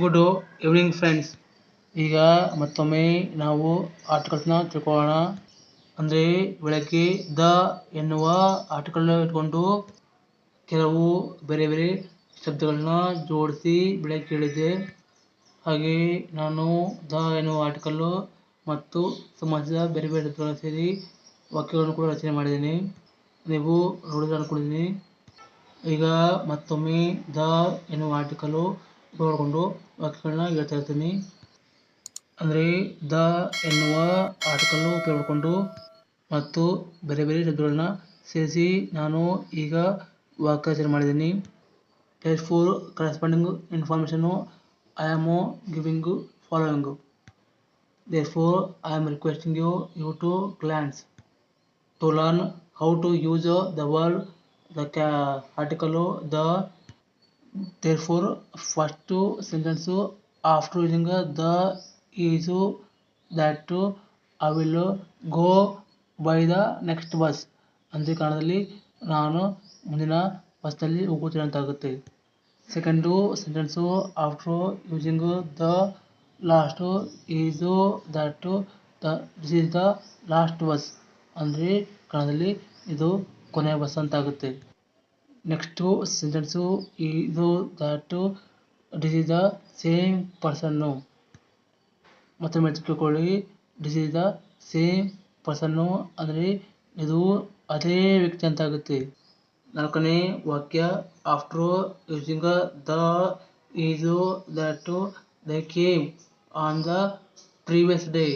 Good evening friends ಈಗ ಮತ್ತೊಮ್ಮೆ ನಾವು ಆರ್ಟಿಕಲ್ಸ್ನ ತಿಳ್ಕೊಳ್ಳೋಣ. ಅಂದರೆ ಬೆಳಗ್ಗೆ ದ ಎನ್ನುವ ಆರ್ಟಿಕಲ್ನ ಇಟ್ಕೊಂಡು ಕೆಲವು ಬೇರೆ ಬೇರೆ ಶಬ್ದಗಳನ್ನ ಜೋಡಿಸಿ ಬೆಳಗ್ಗೆ ಹೇಳಿದ್ದೆ. ಹಾಗೆ ನಾನು ದ ಎನ್ನುವ ಆರ್ಟಿಕಲ್ಲು ಮತ್ತು ಸಮಾಜದ ಬೇರೆ ಬೇರೆ ಶಬ್ದಗಳನ್ನು ಸೇರಿ ವಾಕ್ಯಗಳನ್ನು ಕೂಡ ರಚನೆ ಮಾಡಿದ್ದೀನಿ. ನೀವು ನೋಡಿದ್ರೆ ಅನ್ಕೊಂಡಿದ್ದೀನಿ. ಈಗ ಮತ್ತೊಮ್ಮೆ ದ ಎನ್ನುವ ಆರ್ಟಿಕಲ್ಲು ನೋಡಿಕೊಂಡು ವಾಕ್ಯಗಳನ್ನ ಹೇಳ್ತಾ ಇರ್ತೀನಿ. ಅಂದರೆ ದ ಎನ್ನುವ ಆರ್ಟಿಕಲ್ಲು ಉಪಯೋಗಿಕೊಂಡು ಮತ್ತು ಬೇರೆ ಬೇರೆ ಶಬ್ದಗಳನ್ನ ಸೇರಿಸಿ ನಾನು ಈಗ ವಾಕ್ಯಾಚರಣೆ ಮಾಡಿದ್ದೀನಿ. Test for corresponding information I am following therefore I am requesting you you to glance. To learn how to use the world the ಕ್ಯಾ article the therefore, first sentence after using the is that I will go by the next bus. ಅಂದರೆ ಕಾರಣದಲ್ಲಿ ನಾನು ಮುಂದಿನ ಬಸ್ನಲ್ಲಿ ಹೋಗುತ್ತೇನೆ ಅಂತಾಗುತ್ತೆ. Second sentence after using the last is that the this is the last bus ಅಂದರೆ ಕನ್ನಡದಲ್ಲಿ ಇದು ಕೊನೆಯ bus ಅಂತ ಆಗುತ್ತೆ ನೆಕ್ಸ್ಟು ಸೆಂಟೆನ್ಸು ಇದು that this is the same person ಮತ್ತೊಮ್ಮೆ ತಿಳ್ಕೊಳ್ಳಿ this is the same person ಅಂದರೆ ಇದು ಅದೇ ವ್ಯಕ್ತಿ ಅಂತ ಆಗುತ್ತೆ. ನಾಲ್ಕನೇ ವಾಕ್ಯ ಆಫ್ಟರ್ ಯೂಸಿಂಗ್ ದ ಇದು that the came on the previous day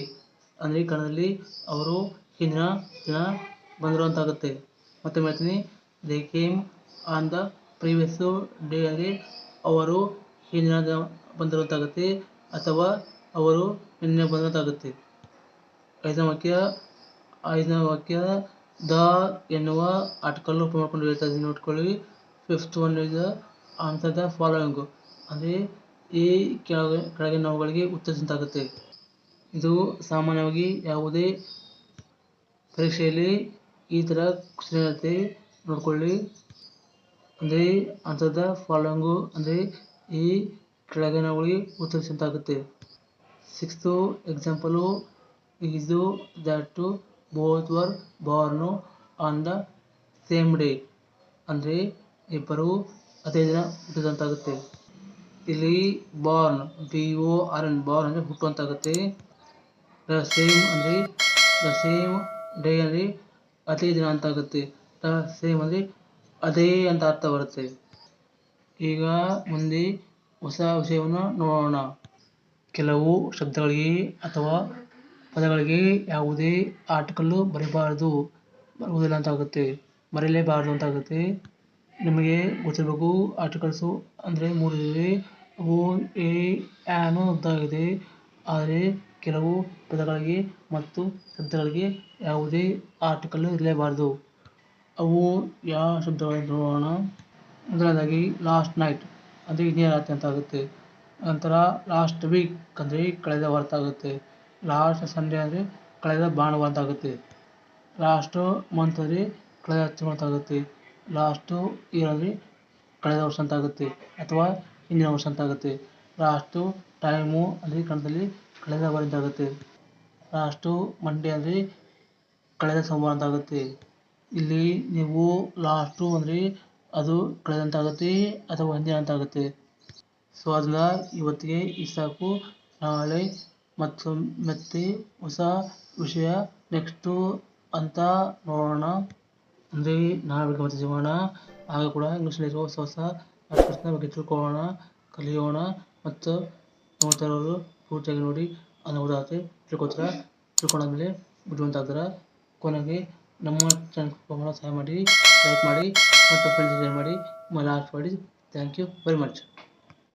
ಅಂದರೆ ಕನ್ನಡದಲ್ಲಿ ಅವರು ಹಿಂದಿನ ದಿನ ಬಂದರು ಅಂತ ಆಗುತ್ತೆ. ಮತ್ತೆ ಹೇಳ್ತೀನಿ they came on the previous day ಅಂದರೆ ಅವರು ಹಿಂದಿನ ದಿನ ಬಂದರು ಅಂತ ಆಗುತ್ತೆ ಅಥವಾ ಅವರು ನಿನ್ನೆ ಬಂದರು ಅಂತ ಆಗುತ್ತೆ ಐದನೇ ವಾಕ್ಯ ಐದನೇ ವಾಕ್ಯ, ದ ಎನ್ನುವ ಆರ್ಟಿಕಲ್ ಉಪಯೋಗ ಮಾಡ್ಕೊಂಡು ಹೇಳ್ತಾ ಇದ್ದೀನಿ, ನೋಡ್ಕೊಳ್ಳಿ. Fifth one is answer the following ಅಂದರೆ ಈ ಕೆಳಗೆ ನಾವುಗಳಿಗೆ ಉತ್ತರಿಸಿದಂತಾಗುತ್ತೆ ಇದು ಸಾಮಾನ್ಯವಾಗಿ ಯಾವುದೇ ಪರೀಕ್ಷೆಯಲ್ಲಿ ಈ ಥರ ಖುಷಿ ಇರುತ್ತೆ ನೋಡ್ಕೊಳ್ಳಿ. ಅಂದರೆ ಆನ್ಸರ್ ದ ಫಾಲೋಯಿಂಗು ಅಂದರೆ ಈ ಕೆಳಗಿನವುಗಳಿಗೆ ಉತ್ತರಿಸಿದಂತಾಗುತ್ತೆ. Sixth example is that both were born on the same day ಅಂದರೆ ಇಬ್ಬರು ಅದೇ ದಿನ ಹುಟ್ಟಿದಂತಾಗುತ್ತೆ. ಇಲ್ಲಿ born B O R N born ಅಂದರೆ ಹುಟ್ಟುವಂತಾಗುತ್ತೆ. ದ ಸೇಮ್ ಅಂದರೆ ದ ಸೇಮ್ ಡೇ ಅಂದರೆ ಅದೇ ದಿನ ಅಂತ ಆಗುತ್ತೆ ದ ಸೇಮ್ ಅಂದರೆ ಅದೇ ಅಂತ ಅರ್ಥ ಬರುತ್ತೆ. ಈಗ ಮುಂದೆ ಹೊಸ ವಿಷಯವನ್ನು ನೋಡೋಣ. ಕೆಲವು ಶಬ್ದಗಳಿಗೆ ಅಥವಾ ಪದಗಳಿಗೆ ಯಾವುದೇ ಆರ್ಟಿಕಲ್ಲು ಬರೀಬಾರದು ಬರುವುದಿಲ್ಲ ಅಂತ ಆಗುತ್ತೆ. ಬರೀಲೇಬಾರದು ಅಂತ ಆಗುತ್ತೆ. ನಿಮಗೆ ಗೊತ್ತಿರಬೇಕು, ಆರ್ಟಿಕಲ್ಸು ಅಂದರೆ ಇವೆ ಅವು ಎ ಆನು ಅಂತಾಗಿದೆ ಆದರೆ ಕೆಲವು ಪದಗಳಿಗೆ ಮತ್ತು ಶಬ್ದಗಳಿಗೆ ಯಾವುದೇ ಆರ್ಟಿಕಲ್ಲು ಇರಲೇಬಾರದು. ಅವು ಯಾವ ಶಬ್ದಗಳನ್ನು ನೋಡೋಣ ಮೊದಲನೇದಾಗಿ ಲಾಸ್ಟ್ ನೈಟ್ ಅಂದರೆ ಇದೇ ರಾತ್ರಿ ಅಂತ ಆಗುತ್ತೆ. ನಂತರ ಲಾಸ್ಟ್ ವೀಕ್ ಅಂದರೆ ಕಳೆದ ವಾರ ಆಗುತ್ತೆ. ಲಾಸ್ಟ್ ಸಂಡೇ ಅಂದರೆ ಕಳೆದ ಭಾನುವಾರ ಅಂತ ಆಗುತ್ತೆ. ಲಾಸ್ಟು ಮಂತ್ ಅಂದರೆ ಕಳೆದ ತಿಂಗಳು ಅಂತ ಆಗುತ್ತೆ. ಲಾಸ್ಟು ಇಯರ್ ಅಂದರೆ ಕಳೆದ ವರ್ಷ ಅಂತ ಆಗುತ್ತೆ. ಅಥವಾ ಹಿಂದಿನ ವರ್ಷ ಅಂತ ಆಗುತ್ತೆ. ಲಾಸ್ಟು ಟೈಮು ಅಂದರೆ ಕಣದಲ್ಲಿ ಕಳೆದ ವಾರ ಅಂತ ಆಗುತ್ತೆ. ಲಾಸ್ಟು ಮಂಡೇ ಅಂದರೆ ಕಳೆದ ಸೋಮವಾರ ಅಂತ ಆಗುತ್ತೆ. ಇಲ್ಲಿ ನೀವು ಲಾಸ್ಟು ಅಂದರೆ ಅದು ಕಳೆದಂತ ಆಗುತ್ತೆ ಅಥವಾ ಹಿಂದಿನ ಅಂತ ಆಗುತ್ತೆ ಸೊ ಅದನ್ನ ಇವತ್ತಿಗೆ ಇಸಾಕು ಸಾಕು. ನಾಳೆ ಮತ್ತು ಮತ್ತೆ ಹೊಸ ವಿಷಯ ನೆಕ್ಸ್ಟು ಅಂತ ನೋಡೋಣ. ಅಂದರೆ ನಾವೀಗ ಮತ್ತೆ ಸಿಗೋಣ ಆಗ ಕೂಡ ಇಂಗ್ಲೀಷಲ್ಲಿರುವ ಹೊಸ ಹೊಸ ಆರ್ಟಿಕಲ್ಸ್ನ ಬಗ್ಗೆ ತಿಳ್ಕೊಳ್ಳೋಣ, ಕಲಿಯೋಣ. ಮತ್ತು ನೋಡ್ತಾ ಇರೋರು ಪೂರ್ತಿಯಾಗಿ ನೋಡಿ ಅದನ್ನ ತಿಳ್ಕೊತಾರೆ ತಿಳ್ಕೊಂಡಾದ್ಮೇಲೆ ಬುದ್ಧಿವಂತ ಆಗ್ತಾರೆ ಕೊನೆಗೆ ನಮ್ಮ ಚಾನಲ್ ಸಹಾಯ ಮಾಡಿ ಲೈಕ್ ಮಾಡಿ, ಮತ್ತು ಫ್ರೆಂಡ್ಸ್ ಶೇರ್ ಮಾಡಿ ಲಾಸ್ಟ್ ಮಾಡಿ. Thank you very much